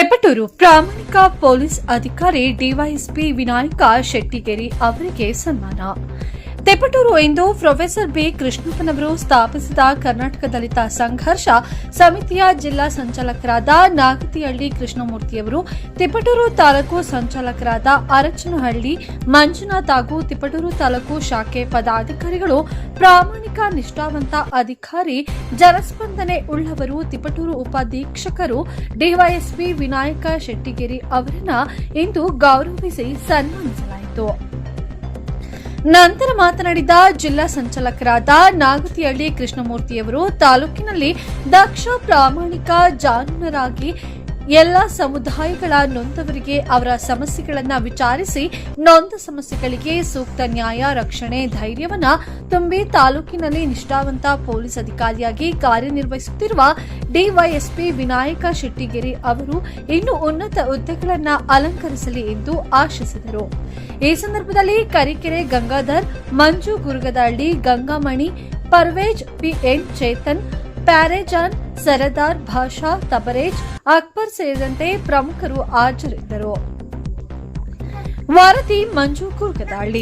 ತೆಪಟೂರು ಪ್ರಾಮಾಣಿಕ ಪೊಲೀಸ್ ಅಧಿಕಾರಿ ಡಿವೈಎಸ್ಪಿ ವಿನಾಯಕ ಶೆಟ್ಟಿಗೇರಿ ಅವರಿಗೆ ಸನ್ಮಾನ ತೆಪಟೂರು ಎಂದು ಪ್ರೊಫೆಸರ್ ಬಿ ಕೃಷ್ಣಪ್ಪನವರು ಸ್ಥಾಪಿಸಿದ ಕರ್ನಾಟಕ ದಲಿತ ಸಂಘರ್ಷ ಸಮಿತಿಯ ಜಿಲ್ಲಾ ಸಂಚಾಲಕರಾದ ನಾಗತಿಹಳ್ಳಿ ಕೃಷ್ಣಮೂರ್ತಿಯವರು, ತಿಪಟೂರು ತಾಲೂಕು ಸಂಚಾಲಕರಾದ ಅರಚನಹಳ್ಳಿ ಮಂಜುನಾಥ್ ಹಾಗೂ ತಿಪಟೂರು ತಾಲೂಕು ಶಾಖೆ ಪದಾಧಿಕಾರಿಗಳು, ಪ್ರಾಮಾಣಿಕ ನಿಷ್ಠಾವಂತ ಅಧಿಕಾರಿ ಜನಸ್ಪಂದನೆ ಉಳ್ಳವರು, ತಿಪಟೂರು ಉಪಾಧೀಕ್ಷಕರು ಡಿವೈಎಸ್ಪಿ ವಿನಾಯಕ ಶೆಟ್ಟಿಗೇರಿ ಅವರನ್ನ ಇಂದು ಗೌರವಿಸಿ ಸನ್ಮಾನಿಸಲಾಯಿತು. ನಂತರ ಮಾತನಾಡಿದ ಜಿಲ್ಲಾ ಸಂಚಾಲಕರಾದ ನಾಗತಿಹಳ್ಳಿ ಕೃಷ್ಣಮೂರ್ತಿಯವರು ತಾಲೂಕಿನಲ್ಲಿ ದಕ್ಷ ಪ್ರಾಮಾಣಿಕ ಜಾನುನರಾಗಿ ಎಲ್ಲ ಸಮುದಾಯಗಳ ನೊಂದವರಿಗೆ ಅವರ ಸಮಸ್ಯೆಗಳನ್ನು ವಿಚಾರಿಸಿ ನೊಂದ ಸಮಸ್ಯೆಗಳಿಗೆ ಸೂಕ್ತ ನ್ಯಾಯ, ರಕ್ಷಣೆ, ಧೈರ್ಯವನ್ನ ತುಂಬಿ ತಾಲೂಕಿನಲ್ಲಿ ನಿಷ್ಠಾವಂತ ಪೊಲೀಸ್ ಅಧಿಕಾರಿಯಾಗಿ ಕಾರ್ಯನಿರ್ವಹಿಸುತ್ತಿರುವ ಡಿವೈಎಸ್ಪಿ ವಿನಾಯಕ ಶೆಟ್ಟಿಗೆರಿ ಅವರು ಇನ್ನು ಉನ್ನತ ಹುದ್ದೆಗಳನ್ನು ಅಲಂಕರಿಸಲಿ ಎಂದು ಆಶಿಸಿದರು. ಈ ಸಂದರ್ಭದಲ್ಲಿ ಕರಿಕೆರೆ ಗಂಗಾಧರ್, ಮಂಜು ಗುರುಗದಹಳ್ಳಿ ಗಂಗಾಮಣಿ, ಪರ್ವೇಜ್ ಪಿಎನ್ ಚೇತನ್, ಪ್ಯಾರೇಜಾನ್ ಸರದಾರ್ ಭಾಷಾ ತಬರೇಜ್ ಅಕ್ಬರ್ ಸೇರಿದಂತೆ ಪ್ರಮುಖರು ಹಾಜರಿದ್ದರು. ವಾರತಿ ಮಂಜು ಗುರುಗದಹಳ್ಳಿ